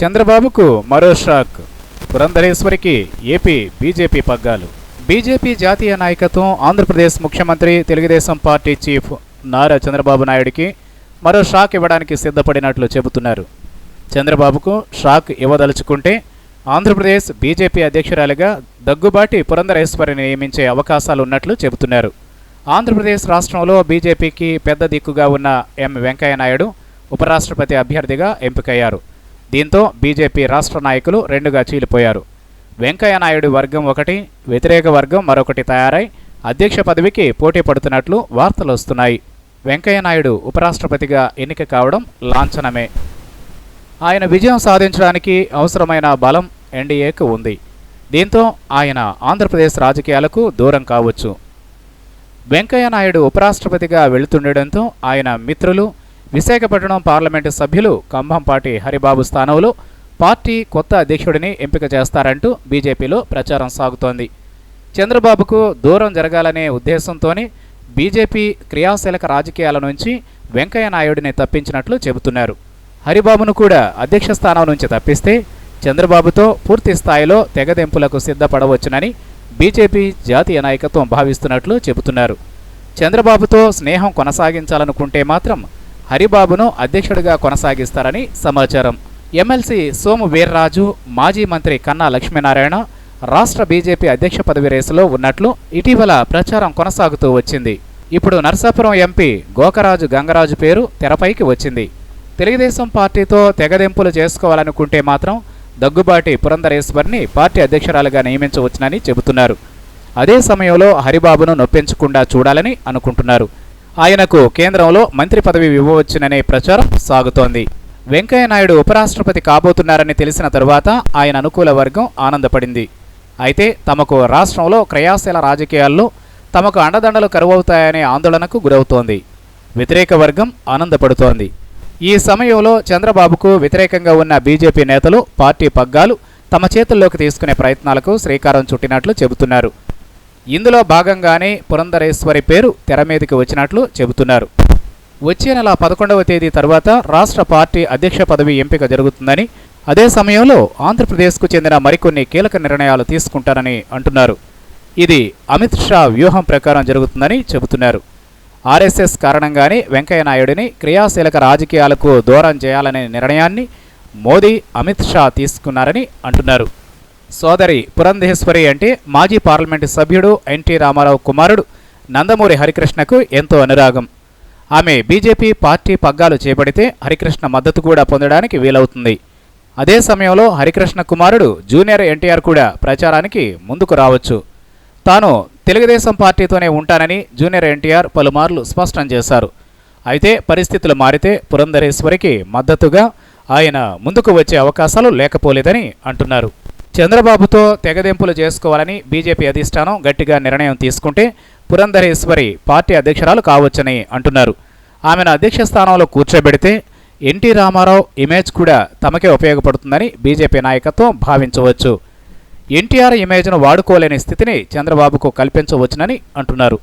చంద్రబాబుకు మరో షాక్. పురంధరేశ్వరికి ఏపీ బీజేపీ పగ్గాలు. బీజేపీ జాతీయ నాయకత్వం ఆంధ్రప్రదేశ్ ముఖ్యమంత్రి తెలుగుదేశం పార్టీ చీఫ్ నారా చంద్రబాబు నాయుడికి మరో షాక్ ఇవ్వడానికి సిద్ధపడినట్లు చెబుతున్నారు. చంద్రబాబుకు షాక్ ఇవ్వదలుచుకుంటే ఆంధ్రప్రదేశ్ బీజేపీ అధ్యక్షురాలిగా దగ్గుబాటి పురంధరేశ్వరిని నియమించే అవకాశాలు ఉన్నట్లు చెబుతున్నారు. ఆంధ్రప్రదేశ్ రాష్ట్రంలో బీజేపీకి పెద్ద దిక్కుగా ఉన్న ఎం. వెంకయ్యనాయుడు ఉపరాష్ట్రపతి అభ్యర్థిగా ఎంపికయ్యారు. దీంతో బీజేపీ రాష్ట్ర నాయకులు రెండుగా చీలిపోయారు. వెంకయ్యనాయుడు వర్గం ఒకటి వ్యతిరేక వర్గం మరొకటి తయారై అధ్యక్ష పదవికి పోటీ పడుతున్నట్లు వార్తలు వస్తున్నాయి. వెంకయ్యనాయుడు ఉపరాష్ట్రపతిగా ఎన్నిక కావడం లాంఛనమే. ఆయన విజయం సాధించడానికి అవసరమైన బలం ఎన్డీఏకు ఉంది. దీంతో ఆయన ఆంధ్రప్రదేశ్ రాజకీయాలకు దూరం కావచ్చు. వెంకయ్య నాయుడు ఉపరాష్ట్రపతిగా వెళుతుండటంతో ఆయన మిత్రులు విశాఖపట్నం పార్లమెంటు సభ్యులు కంభంపాటి హరిబాబు స్థానంలో పార్టీ కొత్త అధ్యక్షుడిని ఎంపిక చేస్తారంటూ బీజేపీలో ప్రచారం సాగుతోంది. చంద్రబాబుకు దూరం జరగాలనే ఉద్దేశంతోనే బీజేపీ క్రియాశీలక రాజకీయాల నుంచి వెంకయ్య నాయుడిని తప్పించినట్లు చెబుతున్నారు. హరిబాబును కూడా అధ్యక్ష స్థానం నుంచి తప్పిస్తే చంద్రబాబుతో పూర్తి స్థాయిలో తెగదెంపులకు సిద్ధపడవచ్చునని బీజేపీ జాతీయ నాయకత్వం భావిస్తున్నట్లు చెబుతున్నారు. చంద్రబాబుతో స్నేహం కొనసాగించాలనుకుంటే మాత్రం హరిబాబును అధ్యక్షుడిగా కొనసాగిస్తారని సమాచారం. ఎమ్మెల్సీ సోము వీర్రాజు మాజీ మంత్రి కన్నా లక్ష్మీనారాయణ రాష్ట్ర బీజేపీ అధ్యక్ష పదవి రేసులో ఉన్నట్లు ఇటీవల ప్రచారం కొనసాగుతూ వచ్చింది. ఇప్పుడు నర్సాపురం ఎంపీ గోకరాజు గంగరాజు పేరు తెరపైకి వచ్చింది. తెలుగుదేశం పార్టీతో తెగదెంపులు చేసుకోవాలనుకుంటే మాత్రం దగ్గుబాటి పురంధరేశ్వర్ని పార్టీ అధ్యక్షురాలుగా నియమించవచ్చునని చెబుతున్నారు. అదే సమయంలో హరిబాబును నొప్పించకుండా చూడాలని అనుకుంటున్నారు. ఆయనకు కేంద్రంలో మంత్రి పదవి ఇవ్వవచ్చుననే ప్రచారం సాగుతోంది. వెంకయ్య నాయుడు ఉపరాష్ట్రపతి కాబోతున్నారని తెలిసిన తరువాత ఆయన అనుకూల వర్గం ఆనందపడింది. అయితే తమకు రాష్ట్రంలో క్రయాశీల రాజకీయాల్లో తమకు అండదండలు కరువవుతాయనే ఆందోళనకు గురవుతోంది. వ్యతిరేక వర్గం ఆనందపడుతోంది. ఈ సమయంలో చంద్రబాబుకు వ్యతిరేకంగా ఉన్న బీజేపీ నేతలు పార్టీ పగ్గాలు తమ చేతుల్లోకి తీసుకునే ప్రయత్నాలకు శ్రీకారం చుట్టినట్లు చెబుతున్నారు. ఇందులో భాగంగానే పురంధరేశ్వరి పేరు తెర మీదకి వచ్చినట్లు చెబుతున్నారు. వచ్చే నెల పదకొండవ తేదీ తర్వాత రాష్ట్ర పార్టీ అధ్యక్ష పదవి ఎంపిక జరుగుతుందని అదే సమయంలో ఆంధ్రప్రదేశ్కు చెందిన మరికొన్ని కీలక నిర్ణయాలు తీసుకుంటారని అంటున్నారు. ఇది అమిత్ షా వ్యూహం ప్రకారం జరుగుతుందని చెబుతున్నారు. ఆర్ఎస్ఎస్ కారణంగానే వెంకయ్య నాయుడిని క్రియాశీలక రాజకీయాలకు దూరం చేయాలనే నిర్ణయాన్ని మోదీ అమిత్ షా తీసుకున్నారని అంటున్నారు. సోదరి పురంధేశ్వరి అంటే మాజీ పార్లమెంటు సభ్యుడు ఎన్టీ రామారావు కుమారుడు నందమూరి హరికృష్ణకు ఎంతో అనురాగం. ఆమె బీజేపీ పార్టీ పగ్గాలు చేపడితే హరికృష్ణ మద్దతు కూడా పొందడానికి వీలవుతుంది. అదే సమయంలో హరికృష్ణ కుమారుడు జూనియర్ ఎన్టీఆర్ కూడా ప్రచారానికి ముందుకు రావచ్చు. తాను తెలుగుదేశం పార్టీతోనే ఉంటానని జూనియర్ ఎన్టీఆర్ పలుమార్లు స్పష్టం చేశారు. అయితే పరిస్థితులు మారితే పురంధరేశ్వరికి మద్దతుగా ఆయన ముందుకు వచ్చే అవకాశాలు లేకపోలేదని అంటున్నారు. చంద్రబాబుతో తెగదెంపులు చేసుకోవాలని బీజేపీ అధిష్టానం గట్టిగా నిర్ణయం తీసుకుంటే పురంధరేశ్వరి పార్టీ అధ్యక్షురాలు కావచ్చని అంటున్నారు. ఆమెను అధ్యక్ష స్థానంలో కూర్చోబెడితే ఎన్టీ రామారావు ఇమేజ్ కూడా తమకే ఉపయోగపడుతుందని బీజేపీ నాయకత్వం భావించవచ్చు. ఎన్టీఆర్ ఇమేజ్ను వాడుకోలేని స్థితిని చంద్రబాబుకు కల్పించవచ్చునని అంటున్నారు.